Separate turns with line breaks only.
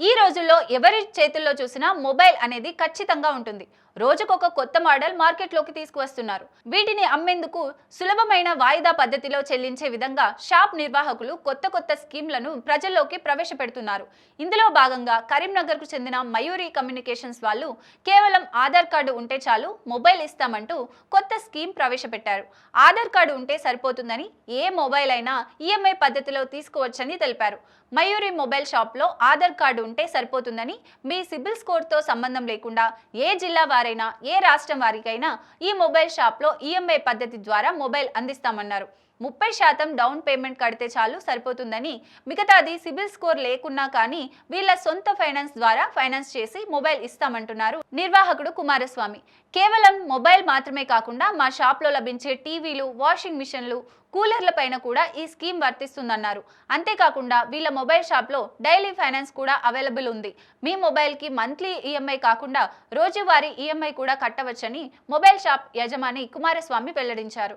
ఈ రోజుల్లో ఎవరి చేతుల్లో చూసినా మొబైల్ అనేది ఖచ్చితంగా ఉంటుంది. రోజుకొక కొత్త మోడల్ మార్కెట్లోకి తీసుకువస్తున్నారు. వీటిని అమ్మేందుకు సులభమైన వాయిదా పద్ధతిలో చెల్లించే విధంగా షాప్ నిర్వాహకులు కొత్త కొత్త స్కీమ్లను ప్రజల్లోకి ప్రవేశపెడుతున్నారు. ఇందులో భాగంగా కరీంనగర్కు చెందిన మయూరి కమ్యూనికేషన్స్ వాళ్ళు కేవలం ఆధార్ కార్డు ఉంటే చాలు మొబైల్ ఇస్తామంటూ కొత్త స్కీమ్ ప్రవేశపెట్టారు. ఆధార్ కార్డు ఉంటే సరిపోతుందని ఏ మొబైల్ అయినా ఈఎంఐ పద్ధతిలో తీసుకోవచ్చని తెలిపారు. మయూరి మొబైల్ షాప్లో ఆధార్ కార్డు ఉంటే సరిపోతుందని మీ సిబిల్ స్కోర్తో సంబంధం లేకుండా ఏ జిల్లా వారైనా ఏ రాష్ట్రం వారికైనా ఈ మొబైల్ షాప్లో ఈఎంఐ పద్ధతి ద్వారా మొబైల్ అందిస్తామన్నారు. ముప్పై శాతం డౌన్ పేమెంట్ కడితే చాలు సరిపోతుందని. మిగతాది సిబిల్ స్కోర్ లేకున్నా కానీ వీళ్ళ సొంత ఫైనాన్స్ ద్వారా ఫైనాన్స్ చేసి మొబైల్ ఇస్తామంటున్నారు నిర్వాహకుడు కుమారస్వామి. కేవలం మొబైల్ మాత్రమే కాకుండా మా షాప్లో లభించే టీవీలు వాషింగ్ మిషన్లు కూలర్ల పైన కూడా ఈ స్కీమ్ వర్తిస్తుందన్నారు. అంతేకాకుండా వీళ్ళ మొబైల్ షాప్లో డైలీ ఫైనాన్స్ కూడా అవైలబుల్ ఉంది. మీ మొబైల్కి మంత్లీ ఈఎంఐ కాకుండా రోజువారీ ఈఎంఐ కూడా కట్టవచ్చని మొబైల్ షాప్ యజమాని కుమారస్వామి వెల్లడించారు.